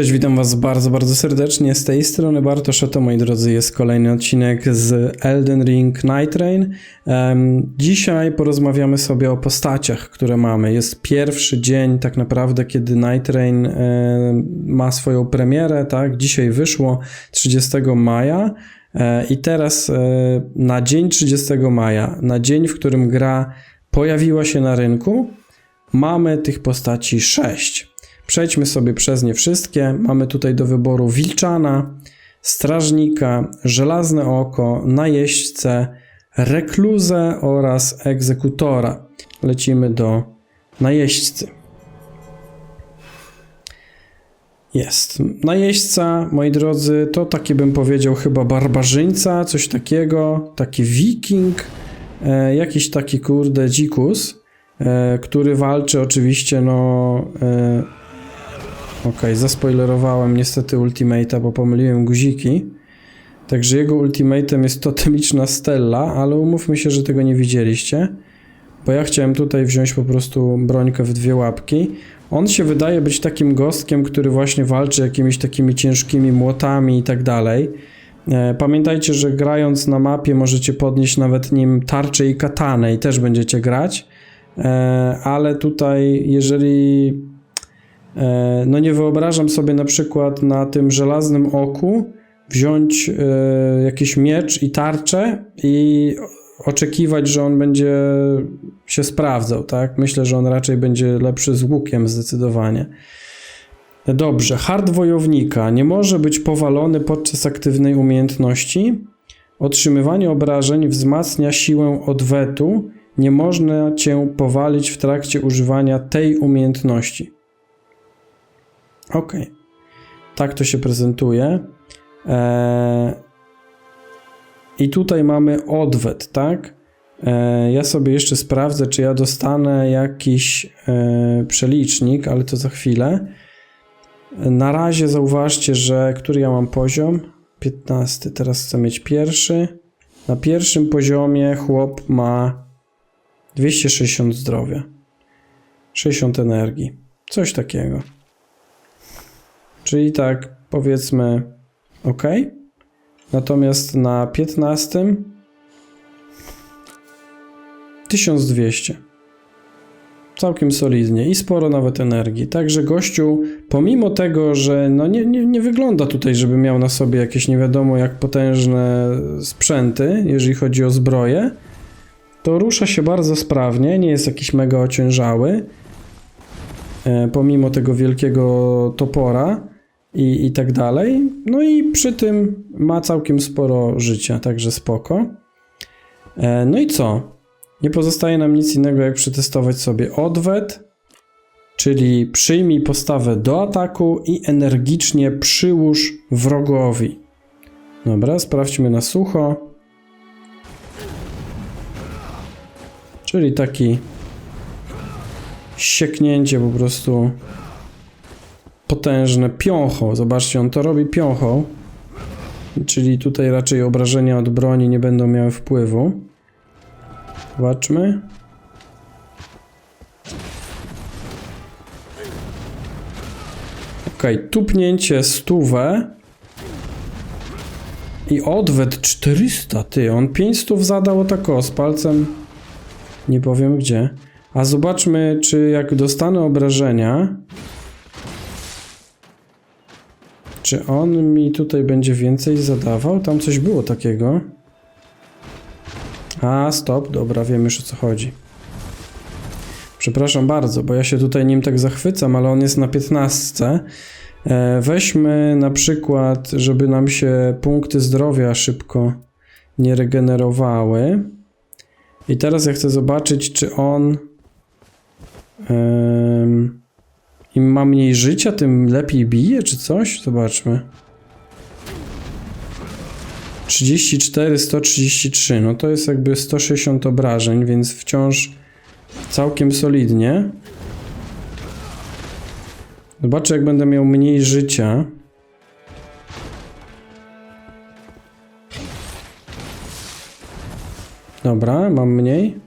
Cześć, witam Was bardzo, bardzo serdecznie. Z tej strony Bartosz, a to moi drodzy jest kolejny odcinek z Elden Ring Night Rain. Dzisiaj porozmawiamy sobie o postaciach, które mamy. Jest pierwszy dzień tak naprawdę, kiedy Night Rain em, ma swoją premierę, tak? Dzisiaj wyszło 30 maja. E, I teraz e, na dzień 30 maja, na dzień, w którym gra pojawiła się na rynku, mamy tych postaci 6. Przejdźmy sobie przez nie wszystkie. Mamy tutaj do wyboru Wilczana, Strażnika, Żelazne Oko, Najeźdźcę, Rekluzę oraz Egzekutora. Lecimy do Najeźdźcy. Jest. Najeźdźca, moi drodzy, to taki bym powiedział chyba barbarzyńca, coś takiego, taki wiking, e, jakiś taki kurde dzikus, który walczy oczywiście, no... E, Okej, zaspoilerowałem niestety ultimate'a, bo pomyliłem guziki. Także jego ultimatem jest totemiczna Stella, ale umówmy się, że tego nie widzieliście. Bo ja chciałem tutaj wziąć po prostu brońkę w dwie łapki. On się wydaje być takim gostkiem, który właśnie walczy jakimiś takimi ciężkimi młotami i tak dalej. E, Pamiętajcie, że grając na mapie możecie podnieść nawet nim tarczę i katanę i też będziecie grać. E, Ale tutaj, jeżeli E, No nie wyobrażam sobie na przykład na tym żelaznym oku wziąć e, jakiś miecz i tarczę i oczekiwać, że on będzie się sprawdzał, tak? Myślę, że on raczej będzie lepszy z łukiem zdecydowanie. Dobrze, hard wojownika nie może być powalony podczas aktywnej umiejętności. Otrzymywanie obrażeń wzmacnia siłę odwetu. Nie można cię powalić w trakcie używania tej umiejętności. Ok. Tak to się prezentuje. Eee, I tutaj mamy odwet, tak? Eee, ja sobie jeszcze sprawdzę, czy ja dostanę jakiś e, przelicznik, ale to za chwilę. Na razie zauważcie, że który ja mam poziom? 15. Teraz chcę mieć pierwszy. Na pierwszym poziomie chłop ma 260 zdrowia, 60 energii, coś takiego. Czyli tak, powiedzmy OK. Natomiast na 15 1200. Całkiem solidnie i sporo nawet energii. Także gościu, pomimo tego, że no nie, nie, nie wygląda tutaj, żeby miał na sobie jakieś nie wiadomo jak potężne sprzęty, jeżeli chodzi o zbroję, to rusza się bardzo sprawnie, nie jest jakiś mega ociężały. E, pomimo tego wielkiego topora i, i tak dalej. No i przy tym ma całkiem sporo życia, także spoko. E, no i co? Nie pozostaje nam nic innego, jak przetestować sobie odwet, czyli przyjmij postawę do ataku i energicznie przyłóż wrogowi. Dobra, sprawdźmy na sucho. Czyli taki sieknięcie po prostu potężne piącho. Zobaczcie, on to robi piąchą. Czyli tutaj raczej obrażenia od broni nie będą miały wpływu. Zobaczmy. Ok, tupnięcie stówę. I odwet 400, ty, on 5 stów zadał tako z palcem. Nie powiem gdzie. A zobaczmy, czy jak dostanę obrażenia, czy on mi tutaj będzie więcej zadawał? Tam coś było takiego. A, stop, dobra, wiem już o co chodzi. Przepraszam bardzo, bo ja się tutaj nim tak zachwycam, ale on jest na 15. E, weźmy na przykład, żeby nam się punkty zdrowia szybko nie regenerowały. I teraz ja chcę zobaczyć, czy on. em, Im ma mniej życia, tym lepiej bije, czy coś? Zobaczmy. 34, 133. No to jest jakby 160 obrażeń, więc wciąż całkiem solidnie. Zobaczę, jak będę miał mniej życia. Dobra, mam mniej.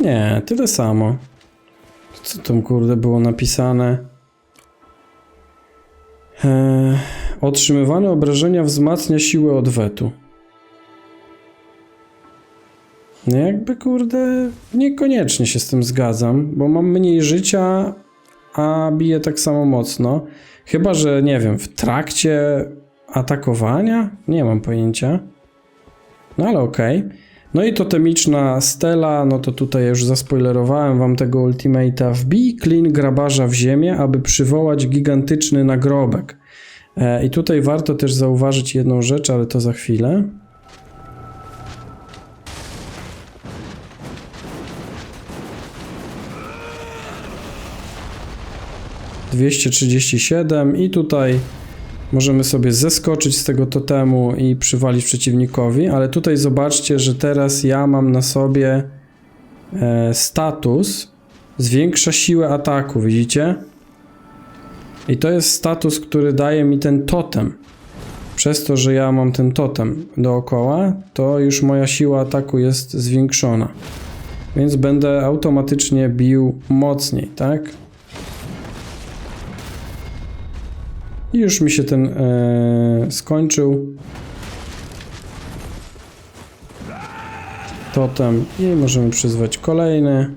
Nie, tyle samo. Co tam kurde było napisane? Eee, otrzymywane obrażenia wzmacnia siłę odwetu. No jakby kurde, niekoniecznie się z tym zgadzam, bo mam mniej życia, a bije tak samo mocno. Chyba, że nie wiem, w trakcie atakowania? Nie mam pojęcia. No ale okej. No i totemiczna stela, no to tutaj już zaspoilerowałem wam tego ultimate'a. Wbij klin grabarza w ziemię, aby przywołać gigantyczny nagrobek. E, I tutaj warto też zauważyć jedną rzecz, ale to za chwilę. Dwieście trzydzieści siedem i tutaj Możemy sobie zeskoczyć z tego totemu i przywalić przeciwnikowi, ale tutaj zobaczcie, że teraz ja mam na sobie e, status zwiększa siłę ataku, widzicie? I to jest status, który daje mi ten totem. Przez to, że ja mam ten totem dookoła, to już moja siła ataku jest zwiększona. Więc będę automatycznie bił mocniej, tak? I już mi się ten e, skończył. Totem i możemy przyzwać kolejny.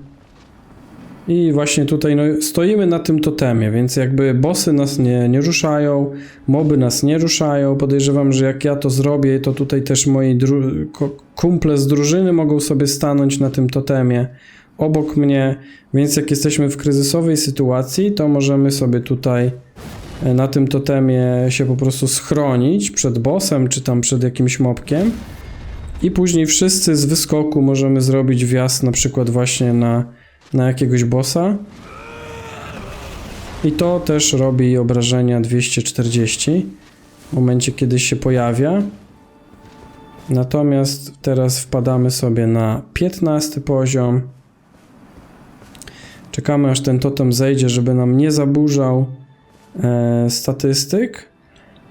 I właśnie tutaj no, stoimy na tym totemie, więc jakby bossy nas nie, nie ruszają, moby nas nie ruszają. Podejrzewam, że jak ja to zrobię, to tutaj też moi kumple z drużyny mogą sobie stanąć na tym totemie obok mnie, więc jak jesteśmy w kryzysowej sytuacji, to możemy sobie tutaj na tym totemie się po prostu schronić przed bossem, czy tam przed jakimś mobkiem. I później wszyscy z wyskoku możemy zrobić wjazd na przykład właśnie na, na jakiegoś bossa. I to też robi obrażenia 240 w momencie, kiedy się pojawia. Natomiast teraz wpadamy sobie na 15 poziom. Czekamy aż ten totem zejdzie, żeby nam nie zaburzał statystyk.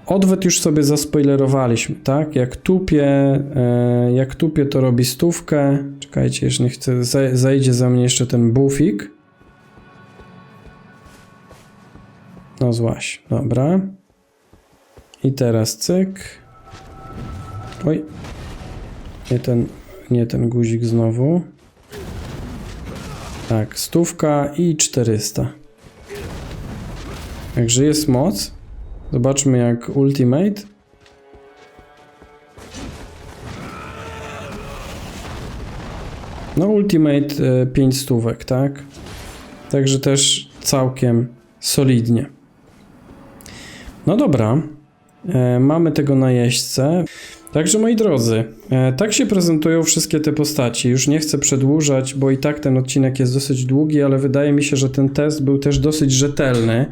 Odwet już sobie zaspoilerowaliśmy, tak? Jak tupie, e, jak tupie to robi stówkę. Czekajcie, jeszcze nie chcę, zaj- zajdzie za mnie jeszcze ten bufik. No złaś, dobra. I teraz cyk. Oj. Nie ten, nie ten guzik znowu. Tak, stówka i 400. Także jest moc. Zobaczmy jak Ultimate. No Ultimate 5 stówek, tak? Także też całkiem solidnie. No dobra. E, mamy tego najeźdźcę. Także moi drodzy, e, tak się prezentują wszystkie te postaci. Już nie chcę przedłużać, bo i tak ten odcinek jest dosyć długi, ale wydaje mi się, że ten test był też dosyć rzetelny.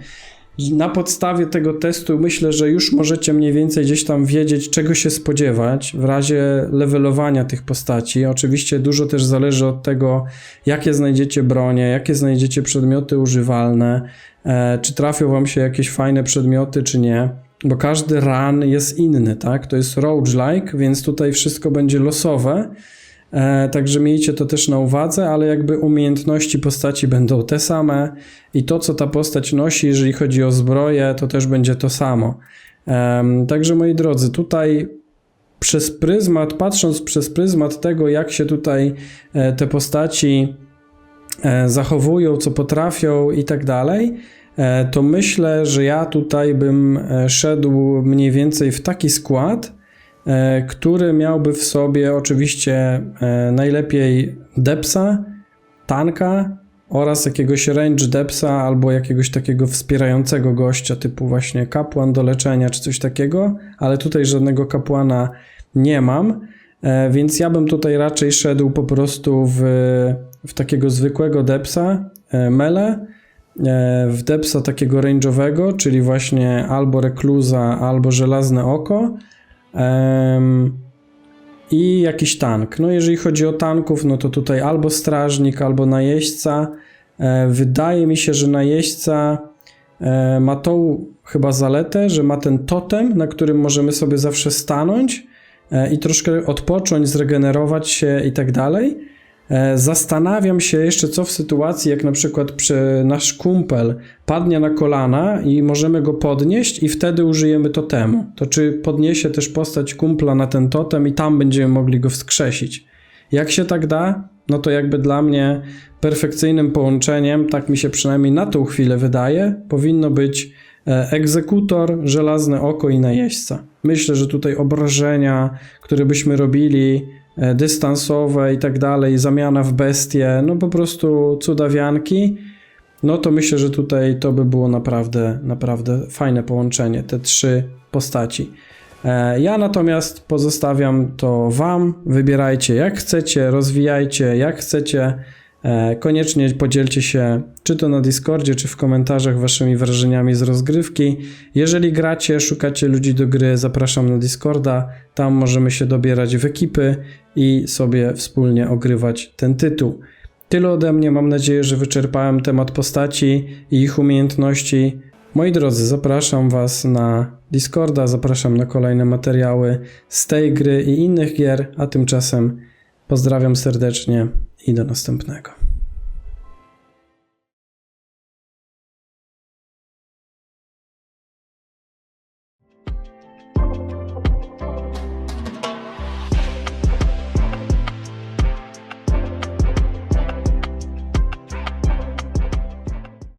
Na podstawie tego testu myślę, że już możecie mniej więcej gdzieś tam wiedzieć, czego się spodziewać w razie levelowania tych postaci. Oczywiście dużo też zależy od tego, jakie znajdziecie bronie, jakie znajdziecie przedmioty używalne, e, czy trafią wam się jakieś fajne przedmioty, czy nie. Bo każdy run jest inny, tak? To jest roguelike, więc tutaj wszystko będzie losowe. E, także miejcie to też na uwadze, ale jakby umiejętności postaci będą te same i to, co ta postać nosi, jeżeli chodzi o zbroję, to też będzie to samo. Także moi drodzy, tutaj przez pryzmat, patrząc przez pryzmat tego, jak się tutaj e, te postaci e, zachowują, co potrafią i tak dalej, to myślę, że ja tutaj bym szedł mniej więcej w taki skład, który miałby w sobie oczywiście e, najlepiej depsa, tanka oraz jakiegoś range depsa albo jakiegoś takiego wspierającego gościa typu właśnie kapłan do leczenia czy coś takiego, ale tutaj żadnego kapłana nie mam, e, więc ja bym tutaj raczej szedł po prostu w, w takiego zwykłego depsa, e, mele, e, w depsa takiego range'owego, czyli właśnie albo rekluza, albo żelazne oko. I jakiś tank. No jeżeli chodzi o tanków, no to tutaj albo strażnik, albo najeźdźca. E, wydaje mi się, że najeźdźca e, ma tą chyba zaletę, że ma ten totem, na którym możemy sobie zawsze stanąć e, i troszkę odpocząć, zregenerować się i tak dalej. E, Zastanawiam się jeszcze, co w sytuacji, jak na przykład przy nasz kumpel padnie na kolana i możemy go podnieść i wtedy użyjemy totemu. To czy podniesie też postać kumpla na ten totem i tam będziemy mogli go wskrzesić. Jak się tak da, no to jakby dla mnie perfekcyjnym połączeniem, tak mi się przynajmniej na tą chwilę wydaje, powinno być e, egzekutor, żelazne oko i najeźdźca. Myślę, że tutaj obrażenia, które byśmy robili, dystansowe i tak dalej, zamiana w bestie, no po prostu cudawianki, no to myślę, że tutaj to by było naprawdę, naprawdę fajne połączenie, te trzy postaci. E, Ja natomiast pozostawiam to Wam. Wybierajcie jak chcecie, rozwijajcie jak chcecie. E, Koniecznie podzielcie się, czy to na Discordzie, czy w komentarzach, waszymi wrażeniami z rozgrywki. Jeżeli gracie, szukacie ludzi do gry, zapraszam na Discorda. Tam możemy się dobierać w ekipy i sobie wspólnie ogrywać ten tytuł. Tyle ode mnie. Mam nadzieję, że wyczerpałem temat postaci i ich umiejętności. Moi drodzy, zapraszam Was na Discorda, zapraszam na kolejne materiały z tej gry i innych gier, a tymczasem pozdrawiam serdecznie i do następnego.